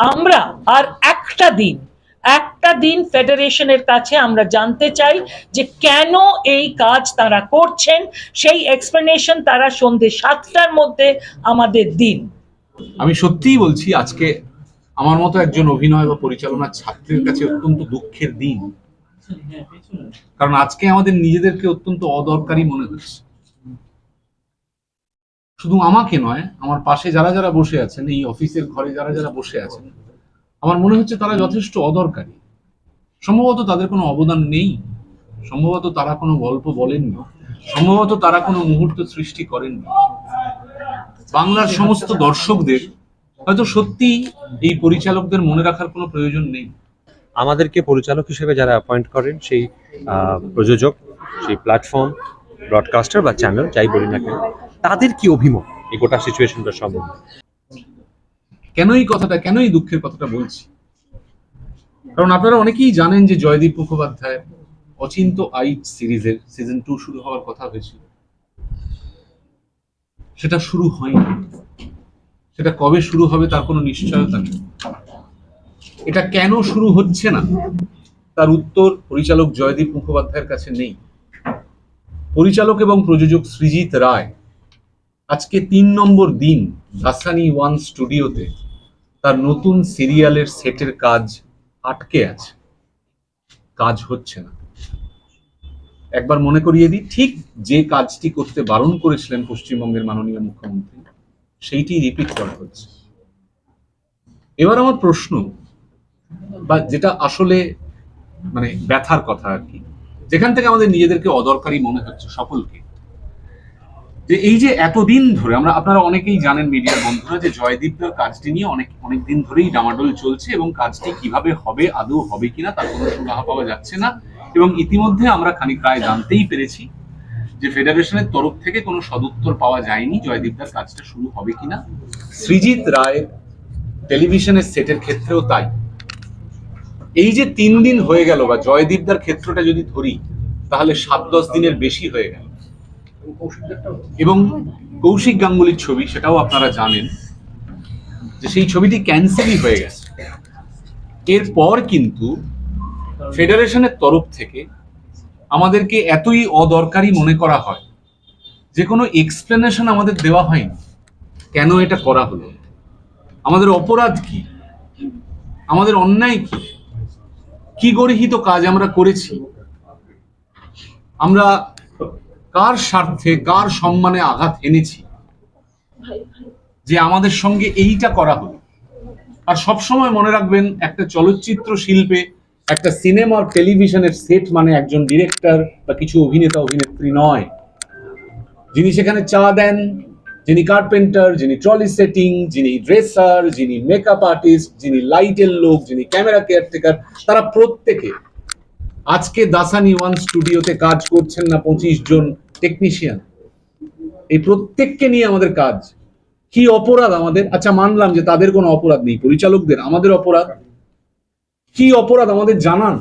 আমরা আর একটা দিন একটা দিন ফেডারেশনের কাছে আমরা জানতে চাই যে কেন এই কাজ তারা করছেন, সেই এক্সপ্লেনেশন তারা সন্ধে সাতটার মধ্যে আমাদের দিন। আমি সত্যিই বলছি, আজকে আমার মতো একজন অভিনয় বা পরিচালনার ছাত্রের কাছে অত্যন্ত দুঃখের দিন। কারণ আজকে আমাদের নিজেদেরকে অত্যন্ত অদরকারি মনে হচ্ছে। শুধু আমাকে নয়, আমার পাশে যারা যারা বসে আছেন, এই অফিসের ঘরে যারা যারা বসে আছেন, আমার মনে হচ্ছে তারা যথেষ্ট অদরকারি। সম্ভবত তাদের কোনো অবদান নেই, সম্ভবত তারা কোনো গল্প বলেননি, সম্ভবত তারা কোনো মুহূর্ত সৃষ্টি করেননি। বাংলার সমস্ত দর্শকদের হয়তো সত্যি এই পরিচালকদের মনে রাখার কোনো প্রয়োজন নেই। আমাদেরকে পরিচালক হিসেবে যারা অ্যাপয়েন্ট করেন, সেই প্রযোজক, সেই প্ল্যাটফর্ম ব্রডকাস্টার বা চ্যানেল যাই বলি না কেন তাদের কি অভিমত? এই গোটা সিচুয়েশনটা সম্বন্ধে কেন এই কথাটা কেন এই দুঃখের কথাটা বলছি? কারণ আপনারা অনেকেই জানেন যে জয়দীপ মুখোপাধ্যায় অচিন্ত আইট সিরিজের সিজন টু শুরু হওয়ার কথা হয়েছিল। সেটা শুরু হয়নি। সেটা কবে শুরু হবে তার কোনো নিশ্চয়তা নেই। এটা কেন শুরু হচ্ছে না? তার উত্তর পরিচালক জয়দীপ মুখোপাধ্যায়ের কাছে নেই। পরিচালক এবং প্রযোজক সৃজিত রায় আজকে তিন নম্বর দিন হাসানি ওয়ান স্টুডিওতে তার নতুন সিরিয়ালের সেটের কাজ আটকে আছে। কাজ হচ্ছে না। একবার মনে করিয়ে দিই, ঠিক যে কাজটি করতে বারণ করেছিলেন পশ্চিমবঙ্গের মাননীয় মুখ্যমন্ত্রী সেইটি রিপিট করা হচ্ছে। এবার আমার প্রশ্ন, বা যেটা আসলে মানে ব্যথার কথা আর কি, যেখান থেকে আমাদের নিজেদেরকে অদরকারি মনে হচ্ছে সকলকে যে এই যে এতদিন ধরে, আমরা, আপনারা অনেকেই জানেন মিডিয়ার বন্ধুরা যে জয়দীপদের কাজটি নিয়ে অনেক অনেক দিন ধরেই ডামাডোল চলছে এবং কাজটি কীভাবে হবে, আদৌ হবে কিনা তার কোনো সুরাহা পাওয়া যাচ্ছে না। এবং ইতিমধ্যে আমরা খানিক প্রায় জানতেই পেরেছি যে ফেডারেশনের তরফ থেকে কোনো সদুত্তর পাওয়া যায়নি জয়দীপদার কাজটা শুরু হবে কিনা। সৃজিত রায় টেলিভিশনের সেটের ক্ষেত্রেও তাই। এই যে তিন দিন হয়ে গেল বা জয়দীপদার ক্ষেত্রটা যদি ধরি, তাহলে সাত দশ দিনের বেশি হয়ে গেল। এবং কৌশিক গাঙ্গুলির ছবি, সেটাও আপনারা জানেন যে সেই ছবিটি ক্যান্সেলই হয়ে গেছে। এরপর কিন্তু ফেডারেশনের তরফ থেকে আমাদেরকে এতই অদরকারি মনে করা হয় যে কোনো এক্সপ্লেনেশন আমাদের দেওয়া হয়নি। কেন এটা করা হলো? আমাদের অপরাধ কি? আমাদের অন্যায় কি? কি গরিহিত কাজ আমরা করেছি? আমরা কার স্বার্থে কার সম্মানে আঘাত এনেছি? যে আমাদের সঙ্গে এইটা করা হলো আর সবসময় মনে রাখবেন একটা চলচ্চিত্র শিল্পে একটা সিনেমা টেলিভিশনের সেট মানে একজন ডিরেক্টর বা কিছু অভিনেতা অভিনেত্রী নয়। যিনি সেখানে চা দেন যিনি কার্পেন্টার যিনি ট্রলি সেটিং যিনি ড্রেসার যিনি মেকআপ আর্টিস্ট যিনি লাইটের লোক যিনি ক্যামেরা কেয়ারটেকার তারা প্রত্যেকে আজকে দাসানি ওয়ান স্টুডিওতে কাজ করছেন না পঁচিশ জন টেকনিশিয়ান এই প্রত্যেককে নিয়ে আমাদের কাজ। কি অপরাধ আমাদের? আচ্ছা মানলাম যে তাদের কোনো অপরাধ নেই, পরিচালকদের, আমাদের অপরাধ। কি অপরাধ আমাদের জানান?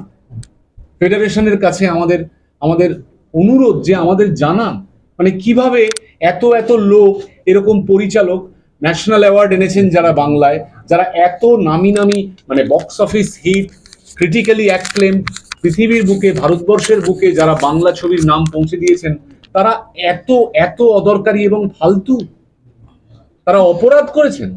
ফেডারেশনের কাছে আমাদের আমাদের অনুরোধ যে আমাদের জানান। মানে কীভাবে এত এত লোক, এরকম পরিচালক, ন্যাশনাল অ্যাওয়ার্ড এনেছেন যারা বাংলায়, যারা এত নামি নামি মানে box office hit critically acclaim পৃথিবীর বুকে, ভারতবর্ষের বুকে যারা বাংলা ছবির নাম পৌঁছে দিয়েছেন তারা এত এত অদরকারি এবং ফালতু। তারা অপরাধ করেছেন।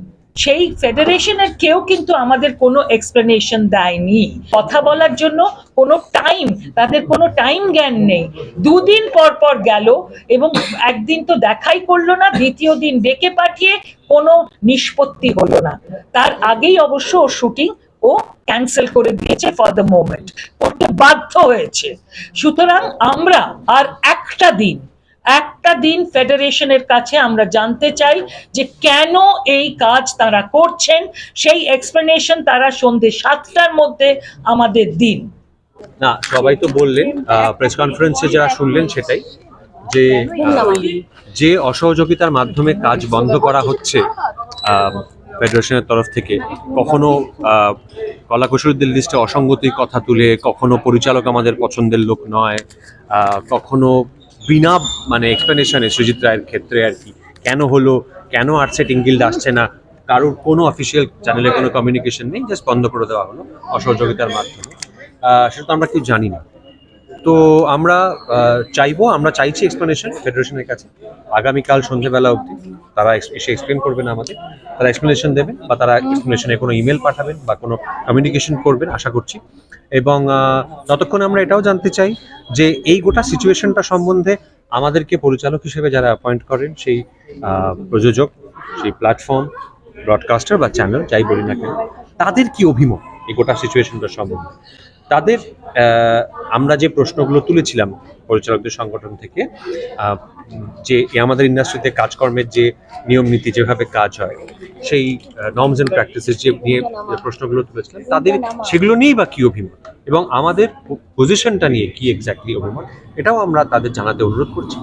সেই ফেডারেশনের কেউ কিন্তু আমাদের কোনো এক্সপ্লেনেশন দেয়নি। কথা বলার জন্য কোনো টাইম, তাদের কোনো টাইম জ্ঞান নেই। দুদিন পর পর গেল এবং একদিন তো দেখাই করল না, দ্বিতীয় দিন ডেকে পাঠিয়ে কোনো নিষ্পত্তি হলো না। তার আগেই অবশ্য শুটিং ও ক্যান্সেল করে দিয়েছে ফর দ্য মোমেন্ট করতে বাধ্য হয়েছে। সুতরাং আমরা আর একটা দিন একটা দিন ফেডারেশনের কাছে আমরা জানতে চাই যে কেন এই কাজ তারা করছেন, সেই এক্সপ্লেনেশন তারা সন্ধে সাতটার মধ্যে আমাদের দিন। না, সবাই তো বললেন প্রেস কনফারেন্সে যারা শুনলেন সেটাই, যে যে অসহযোগিতার মাধ্যমে কাজ বন্ধ করা হচ্ছে ফেডারেশনের তরফ থেকে কখনো কলাকুশলীদের লিস্টে অসঙ্গতির কথা তুলে, কখনো পরিচালক আমাদের পছন্দের লোক নয় কখনো বিনা মানে এক্সপ্লেনেশনে সুজিত রায়ের ক্ষেত্রে আর কি, কেন হলো, কেন আর সেটিং গিল্ড আসছে না, কারোর কোনো অফিসিয়াল চ্যানেলে কোনো কমিউনিকেশন নেই জাস্ট বন্ধ করে দেওয়া হলো অসহযোগিতার মাধ্যমে। সেটা তো আমরা কেউ জানি না। তো আমরা চাইব, আমরা চাইছি এক্সপ্লেনেশন ফেডারেশনের কাছে। আগামীকাল সন্ধ্যেবেলা অবধি তারা এসে এক্সপ্লেন করবেন আমাদের তারা এক্সপ্লেনেশন দেবেন বা তারা এক্সপ্লেনেশনে কোনো ইমেল পাঠাবেন বা কোনো কমিউনিকেশন করবেন, আশা করছি। এবং ততক্ষণ আমরা এটাও জানতে চাই যে এই গোটা সিচুয়েশনটা সম্বন্ধে আমাদেরকে পরিচালক হিসেবে যারা অ্যাপয়েন্ট করেন, সেই প্রযোজক, সেই প্ল্যাটফর্ম ব্রডকাস্টার বা চ্যানেল যাই বলি না কেন, তাদের কি অভিমত এই গোটা সিচুয়েশনটা সম্বন্ধে? তাদের আমরা যে প্রশ্নগুলো তুলেছিলাম পরিচালকদের সংগঠন থেকে যে আমাদের ইন্ডাস্ট্রিতে কাজকর্মের যে নিয়ম নীতি যেভাবে কাজ হয়, সেই নর্মস অ্যান্ড প্র্যাকটিসেস যে নিয়ে প্রশ্নগুলো তুলেছিলাম, তাদের সেগুলো নিয়েই বা কী অভিমত? এবং আমাদের পজিশনটা নিয়ে কি এক্স্যাক্টলি অভিমত? এটাও আমরা তাদের জানাতে অনুরোধ করছি।